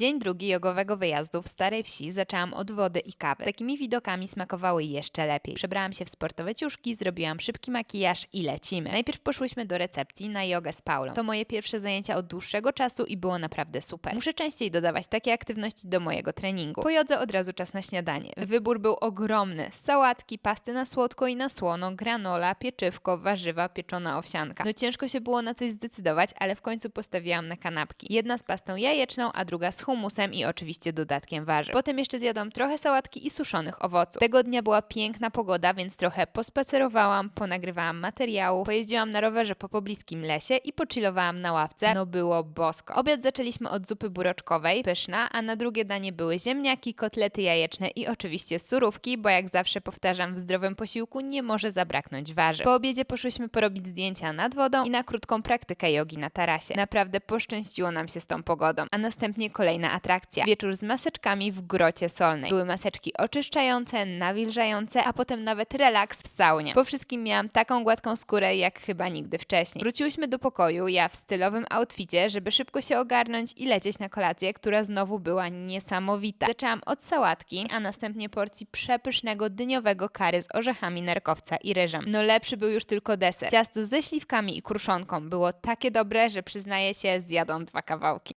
Dzień drugi jogowego wyjazdu w Starej Wsi zaczęłam od wody i kawy. Takimi widokami smakowały jeszcze lepiej. Przebrałam się w sportowe ciuszki, zrobiłam szybki makijaż i lecimy. Najpierw poszłyśmy do recepcji na jogę z Paulą. To moje pierwsze zajęcia od dłuższego czasu i było naprawdę super. Muszę częściej dodawać takie aktywności do mojego treningu. Po jodze od razu czas na śniadanie. Wybór był ogromny. Sałatki, pasty na słodko i na słono, granola, pieczywko, warzywa, pieczona owsianka. No ciężko się było na coś zdecydować, ale w końcu postawiłam na kanapki. Jedna z pastą jajeczną, a druga z humusem i oczywiście dodatkiem warzyw. Potem jeszcze zjadłam trochę sałatki i suszonych owoców. Tego dnia była piękna pogoda, więc trochę pospacerowałam, ponagrywałam materiału, pojeździłam na rowerze po pobliskim lesie i pochillowałam na ławce. No było bosko. Obiad zaczęliśmy od zupy buroczkowej, pyszna, a na drugie danie były ziemniaki, kotlety jajeczne i oczywiście surówki, bo jak zawsze powtarzam, w zdrowym posiłku nie może zabraknąć warzyw. Po obiedzie poszłyśmy porobić zdjęcia nad wodą i na krótką praktykę jogi na tarasie. Naprawdę poszczęściło nam się z tą pogodą. A następnie kolejna atrakcja. Wieczór z maseczkami w grocie solnej. Były maseczki oczyszczające, nawilżające, a potem nawet relaks w saunie. Po wszystkim miałam taką gładką skórę jak chyba nigdy wcześniej. Wróciłyśmy do pokoju, ja w stylowym outficie, żeby szybko się ogarnąć i lecieć na kolację, która znowu była niesamowita. Zaczęłam od sałatki, a następnie porcji przepysznego dyniowego kary z orzechami nerkowca i ryżem. No lepszy był już tylko deser. Ciasto ze śliwkami i kruszonką było takie dobre, że przyznaję się, zjadłam dwa kawałki.